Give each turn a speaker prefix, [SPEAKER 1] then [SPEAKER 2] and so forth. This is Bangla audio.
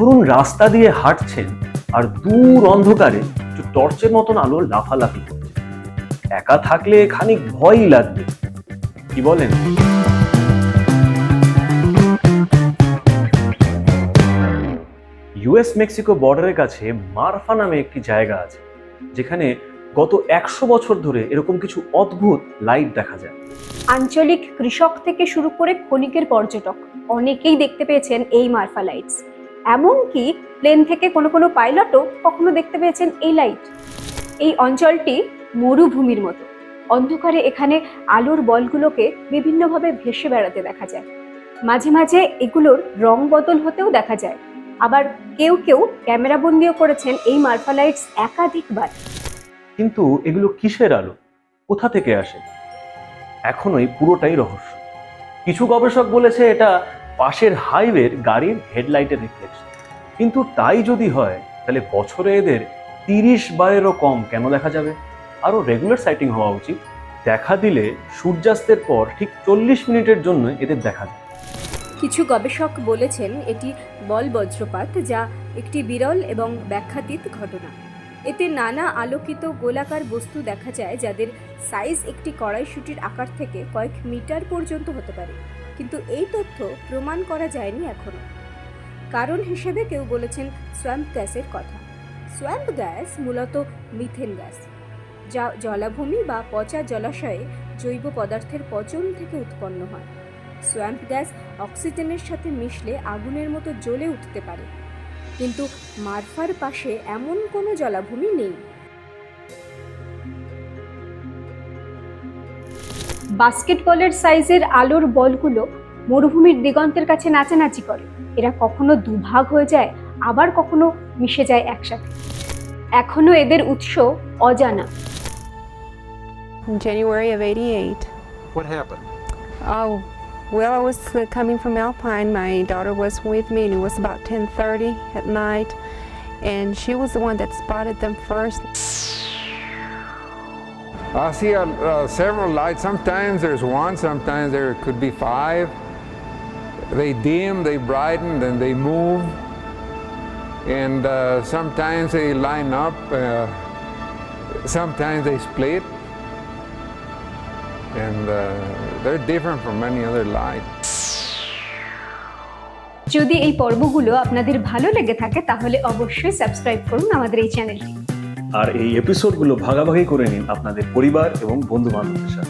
[SPEAKER 1] ধরুন রাস্তা দিয়ে হাঁটছেন আর দূর অন্ধকারে টর্চের মতন আলো লাফালাফি করছে একা থাকলে খানিক ভয়ই লাগবে। কি বলেন? ইউএস মেক্সিকো বর্ডারের কাছে মারফা নামে একটি জায়গা আছে, যেখানে গত একশো বছর ধরে এরকম কিছু অদ্ভুত লাইট দেখা যায়।
[SPEAKER 2] আঞ্চলিক কৃষক থেকে শুরু করে ক্ষণিকের পর্যটক অনেকেই দেখতে পেয়েছেন এই মারফা লাইটস। এমনকি প্লেন থেকে কোনো কোনো পাইলটও কখনো দেখতে পেয়েছেন এই লাইট এই অঞ্চলটি মরুভূমির মতো। অন্ধকারে এখানে আলোর বলগুলোকে বিভিন্নভাবে ভেসে বেড়াতে দেখা যায়। মাঝে মাঝে এগুলোর রং বদল হতেও দেখা যায়। আবার কেউ কেউ ক্যামেরা বন্দিও করেছেন এই মারফা লাইটস একাধিকবার।
[SPEAKER 1] কিন্তু এগুলো কিসের আলো? কোথা থেকে আসে? এখনোই পুরোটাই রহস্য। কিছু গবেষক বলেছে এটা পাশের হাইওয়ের গাড়ির হেডলাইটের রিফ্লেকশন কিন্তু তাই যদি হয়, তাহলে বছরে এদের তিরিশ বারেরও কম কেন দেখা যাবে? আরও রেগুলার সাইটিং হওয়া উচিত। দেখা দিলে সূর্যাস্তের পর ঠিক চল্লিশ মিনিটের জন্য এদের দেখা যায়।
[SPEAKER 2] কিছু গবেষক বলেছেন এটি বল বজ্রপাত, যা একটি বিরল এবং ব্যাখ্যাতীত ঘটনা। এতে নানা আলোকিত গোলাকার বস্তু দেখা যায়, যাদের সাইজ একটি কড়াইশুটির আকার থেকে কয়েক মিটার পর্যন্ত হতে পারে। কিন্তু এই তথ্য প্রমাণ করা যায়নি এখনও কারণ হিসেবে কেউ বলেছেন সোয়াম্প গ্যাসের কথা। সোয়াম্প গ্যাস মূলত মিথেন গ্যাস, যা জলাভূমি বা পচা জলাশয়ে জৈব পদার্থের পচন থেকে উৎপন্ন হয়। সোয়াম্প গ্যাস অক্সিজেনের সাথে মিশলে আগুনের মতো জ্বলে উঠতে পারে। কিন্তু মারফার পাশে এমন কোনো জলাভূমি নেই। বাস্কেটবলের সাইজের আলোর বলগুলো মরুভূমির দিগন্তের কাছে নাচানাচি করে এরা কখনো দুভাগ হয়ে যায় আবার কখনো মিশে যায় একসাথে এখনও এদের উৎস অজানা
[SPEAKER 3] January of 88.
[SPEAKER 4] What happened?
[SPEAKER 3] Oh, well, I was uh, coming from Alpine. My daughter was with me, and it was about 10:30 at night, and she was the one that spotted them first.
[SPEAKER 4] I see uh, uh, several lights. Sometimes there's one, sometimes there could be five. They dim, they brighten, then they move. And uh, sometimes they line up, uh, sometimes they split. And uh, they're different from any other light.
[SPEAKER 2] যদি এই পর্বগুলো আপনাদের ভালো লেগে থাকে তাহলে অবশ্যই সাবস্ক্রাইব করুন আমাদের এই চ্যানেলটি
[SPEAKER 1] আর এই এপিসোডগুলো ভাগাভাগি করে নিন আপনাদের পরিবার এবং বন্ধু বান্ধবদের সাথে।